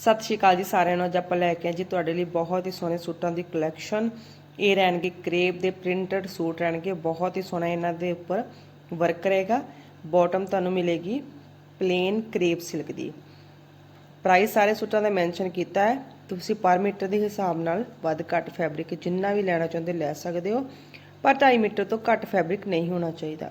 ਸਤਿ ਸ਼੍ਰੀ ਅਕਾਲ ਜੀ ਸਾਰਿਆਂ ਨੂੰ। ਅੱਜ ਆਪਾਂ ਲੈ ਕੇ ਆਏ ਜੀ ਤੁਹਾਡੇ ਲਈ ਬਹੁਤ ਹੀ ਸੋਹਣੇ ਸੂਟਾਂ ਦੀ ਕਲੈਕਸ਼ਨ ਇਹ ਰਹਿਣਗੇ ਕਰੇਪ ਦੇ ਪ੍ਰਿੰਟਡ ਸੂਟ ਰਹਿਣਗੇ। ਬਹੁਤ ਹੀ ਸੋਹਣਾ ਇਹਨਾਂ ਦੇ ਉੱਪਰ ਵਰਕ ਰਹੇਗਾ। ਬਾਟਮ ਤੁਹਾਨੂੰ ਮਿਲੇਗੀ ਪਲੇਨ ਕਰੇਪ ਸਿਲਕ ਦੀ। ਪ੍ਰਾਈਸ ਸਾਰੇ ਸੂਟਾਂ ਦਾ ਮੈਂਸ਼ਨ ਕੀਤਾ ਹੈ। ਤੁਸੀਂ ਪਰ ਮੀਟਰ ਦੇ ਹਿਸਾਬ ਨਾਲ ਵੱਧ ਘੱਟ ਫੈਬਰਿਕ ਜਿੰਨਾ ਵੀ ਲੈਣਾ ਚਾਹੁੰਦੇ ਲੈ ਸਕਦੇ ਹੋ। ਪਰ 2.5 ਮੀਟਰ ਤੋਂ ਘੱਟ ਫੈਬਰਿਕ ਨਹੀਂ ਹੋਣਾ ਚਾਹੀਦਾ।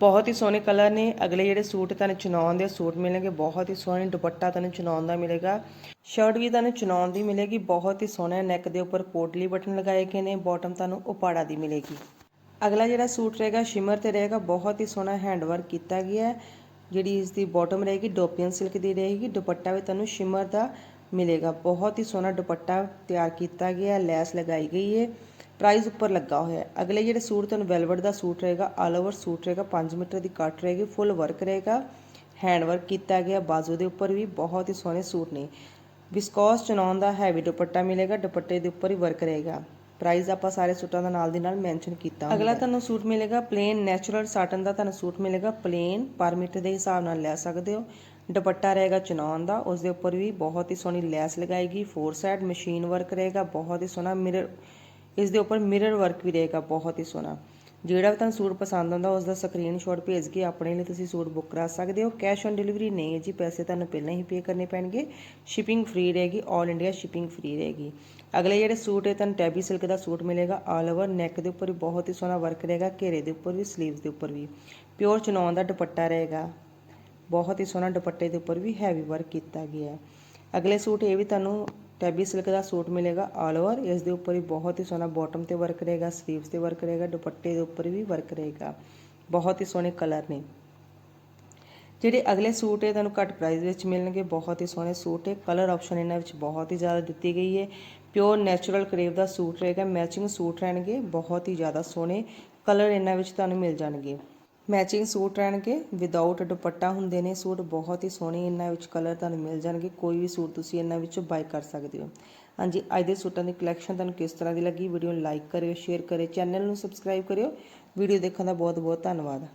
ਬਹੁਤ ਹੀ ਸੋਹਣੇ ਕਲਰ ਨੇ। ਅਗਲੇ ਜਿਹੜੇ ਸੂਟ ਤੁਹਾਨੂੰ ਚੁਣਾਉਣ ਦੇ ਸੂਟ ਮਿਲਣਗੇ, ਬਹੁਤ ਹੀ ਸੋਹਣੇ ਦੁਪੱਟਾ ਤੁਹਾਨੂੰ ਚੁਣਾਉਣ ਦਾ ਮਿਲੇਗਾ। ਸ਼ਰਟ ਵੀ ਤੁਹਾਨੂੰ ਚੁਣਾਉਣ ਦੀ ਮਿਲੇਗੀ, ਬਹੁਤ ਹੀ ਸੋਹਣਾ ਨੈਕ ਦੇ ਉੱਪਰ ਪੋਟਲੀ ਬਟਨ ਲਗਾਏ ਗਏ ਨੇ ਬਾਟਮ ਤੁਹਾਨੂੰ ਉਪਾੜਾ ਦੀ ਮਿਲੇਗੀ। ਅਗਲਾ ਜਿਹੜਾ ਸੂਟ ਰਹੇਗਾ ਸ਼ਿਮਰ ਤੇ ਰਹੇਗਾ, ਬਹੁਤ ਹੀ ਸੋਹਣਾ ਹੈਂਡਵਰਕ ਕੀਤਾ ਗਿਆ ਹੈ, ਜਿਹੜੀ ਇਸ ਦੀ ਬਾਟਮ ਰਹੇਗੀ ਡੋਪੀਅਨ ਸਿਲਕ ਦੀ ਰਹੇਗੀ, ਦੁਪੱਟਾ ਵੀ ਤੁਹਾਨੂੰ ਸ਼ਿਮਰ ਦਾ ਮਿਲੇਗਾ। ਬਹੁਤ ਹੀ ਸੋਹਣਾ ਦੁਪੱਟਾ ਤਿਆਰ ਕੀਤਾ ਗਿਆ ਲੈਸ ਲਗਾਈ ਗਈ ਹੈ। ਪ੍ਰਾਈਸ ਉੱਪਰ ਲੱਗਾ ਹੋਇਆ ਹੈ। ਅਗਲੇ ਜਿਹੜੇ ਸੂਟ ਤੁਹਾਨੂੰ ਵੈਲਵਟ ਦਾ ਸੂਟ ਰਹੇਗਾ ਆਲ ਓਵਰ ਸੂਟ ਰਹੇਗਾ 5 ਮੀਟਰ ਦੀ ਕੱਟ ਰਹੇਗੀ ਫੁੱਲ ਵਰਕ ਰਹੇਗਾ। ਹੈਂਡ ਵਰਕ ਕੀਤਾ ਗਿਆ, ਬਾਜ਼ੂ ਦੇ ਉੱਪਰ ਵੀ ਬਹੁਤ ਹੀ ਸੋਹਣੇ ਸੂਟ ਨੇ। ਵਿਸਕੋਸ ਚਨਾਉਣ ਦਾ ਹੈਵੀ ਦੁਪੱਟਾ ਮਿਲੇਗਾ, ਦੁਪੱਟੇ ਦੇ ਉੱਪਰ ਹੀ ਵਰਕ ਰਹੇਗਾ। ਪ੍ਰਾਈਸ ਆਪਾਂ ਸਾਰੇ ਸੂਟਾਂ ਦਾ ਨਾਲ ਦੀ ਨਾਲ ਮੈਂਸ਼ਨ ਕੀਤਾ ਅਗਲਾ ਤੁਹਾਨੂੰ ਸੂਟ ਮਿਲੇਗਾ ਪਲੇਨ ਨੈਚੁਰਲ ਸਾਟਨ ਦਾ ਤੁਹਾਨੂੰ ਸੂਟ ਮਿਲੇਗਾ ਪਲੇਨ ਪਰ ਮੀਟਰ ਦੇ ਹਿਸਾਬ ਨਾਲ ਲੈ ਸਕਦੇ ਹੋ। ਦੁਪੱਟਾ ਰਹੇਗਾ ਚਨਾਉਣ ਦਾ ਉਸ ਦੇ ਉੱਪਰ ਵੀ ਬਹੁਤ ਹੀ ਸੋਹਣੀ ਲੈਸ ਲਗਾਏਗੀ ਫੋਰ ਸਾਈਡ ਮਸ਼ੀਨ ਵਰਕ ਰਹੇਗਾ, ਬਹੁਤ ਹੀ ਸੋਹਣਾ ਮਿਰਰ ਇਸ ਦੇ ਉੱਪਰ ਮਿਰਰ ਵਰਕ ਵੀ ਰਹੇਗਾ ਬਹੁਤ ਹੀ ਸੋਹਣਾ। ਜਿਹੜਾ ਵੀ ਤੁਹਾਨੂੰ ਸੂਟ ਪਸੰਦ ਆਉਂਦਾ ਉਸ ਦਾ ਸਕਰੀਨਸ਼ਾਟ ਭੇਜ ਕੇ ਆਪਣੇ ਲਈ ਤੁਸੀਂ ਸੂਟ ਬੁੱਕ ਕਰਾ ਸਕਦੇ ਹੋ। ਕੈਸ਼ ਔਨ ਡਿਲੀਵਰੀ ਨਹੀਂ ਹੈ ਜੀ, ਪੈਸੇ ਤੁਹਾਨੂੰ ਪਹਿਲਾਂ ਹੀ ਪੇ ਕਰਨੇ ਪੈਣਗੇ। ਸ਼ਿਪਿੰਗ ਫ੍ਰੀ ਰਹੇਗੀ 올 ਇੰਡੀਆ ਸ਼ਿਪਿੰਗ ਫ੍ਰੀ ਰਹੇਗੀ। ਅਗਲੇ ਜਿਹੜੇ ਸੂਟ ਹੈ, ਤੁਹਾਨੂੰ ਟੈਬੀ ਸਿਲਕ ਦਾ ਸੂਟ ਮਿਲੇਗਾ ਆਲ ਓਵਰ ਨੈਕ ਦੇ ਉੱਪਰ ਵੀ ਬਹੁਤ ਹੀ ਸੋਹਣਾ ਵਰਕ ਰਹੇਗਾ, ਘੇਰੇ ਦੇ ਉੱਪਰ ਵੀ ਸਲੀਵਸ ਦੇ ਉੱਪਰ ਵੀ। ਪਿਓਰ ਚਨੌਨ ਦਾ ਦੁਪੱਟਾ ਰਹੇਗਾ। ਬਹੁਤ ਹੀ ਸੋਹਣਾ ਦੁਪੱਟੇ ਦੇ ਉੱਪਰ ਵੀ ਹੈਵੀ ਵਰਕ ਕੀਤਾ ਗਿਆ। ਹੈ ਅਗਲੇ ਸੂਟ ਇਹ ਵੀ ਤੁਹਾਨੂੰ ਟੈਬੀ ਸਿਲਕ ਦਾ ਸੂਟ ਮਿਲੇਗਾ ਆਲ ਓਵਰ। ਇਸ ਦੇ ਉੱਪਰ ਵੀ ਬਹੁਤ ਹੀ ਸੋਹਣਾ ਬਾਟਮ ਤੇ ਵਰਕ ਰਹੇਗਾ ਸਲੀਵਸ ਤੇ ਵਰਕ ਰਹੇਗਾ, ਦੁਪੱਟੇ ਦੇ ਉੱਪਰ ਵੀ ਵਰਕ ਰਹੇਗਾ। ਬਹੁਤ ਹੀ ਸੋਹਣੇ ਕਲਰ ਨੇ। ਜਿਹੜੇ ਅਗਲੇ ਸੂਟ ਹੈ ਤੁਹਾਨੂੰ ਘੱਟ ਪ੍ਰਾਈਸ ਵਿੱਚ ਮਿਲਣਗੇ, ਬਹੁਤ ਹੀ ਸੋਹਣੇ ਸੂਟ ਹੈ ਕਲਰ ਆਪਸ਼ਨ ਇਹਨਾਂ ਵਿੱਚ ਬਹੁਤ ਹੀ ਜ਼ਿਆਦਾ ਦਿੱਤੀ ਗਈ ਹੈ। ਪਿਓਰ ਨੈਚੁਰਲ ਕਰੇਵ ਦਾ ਸੂਟ ਰਹੇਗਾ ਮੈਚਿੰਗ ਸੂਟ ਰਹਿਣਗੇ, ਬਹੁਤ ਹੀ ਜ਼ਿਆਦਾ ਸੋਹਣੇ ਕਲਰ ਇਹਨਾਂ ਵਿੱਚ ਤੁਹਾਨੂੰ ਮਿਲ ਜਾਣਗੇ। ਮੈਚਿੰਗ ਸੂਟ ਰਹਿਣਗੇ ਵਿਦਆਊਟ ਦੁਪੱਟਾ ਹੁੰਦੇ ਨੇ ਸੂਟ, ਬਹੁਤ ਹੀ ਸੋਹਣੇ ਇਹਨਾਂ ਵਿੱਚ ਕਲਰ ਤੁਹਾਨੂੰ ਮਿਲ ਜਾਣਗੇ, ਕੋਈ ਵੀ ਸੂਟ ਤੁਸੀਂ ਇਹਨਾਂ ਵਿੱਚੋਂ ਬਾਈ ਕਰ ਸਕਦੇ ਹੋ। ਹਾਂਜੀ, ਅੱਜ ਦੇ ਸੂਟਾਂ ਦੀ ਕਲੈਕਸ਼ਨ ਤੁਹਾਨੂੰ ਕਿਸ ਤਰ੍ਹਾਂ ਦੀ ਲੱਗੀ? ਵੀਡੀਓ ਨੂੰ ਲਾਈਕ ਕਰਿਓ ਸ਼ੇਅਰ ਕਰਿਓ ਚੈਨਲ ਨੂੰ ਸਬਸਕ੍ਰਾਈਬ ਕਰਿਓ। ਵੀਡੀਓ ਦੇਖਣ ਦਾ ਬਹੁਤ ਬਹੁਤ ਧੰਨਵਾਦ।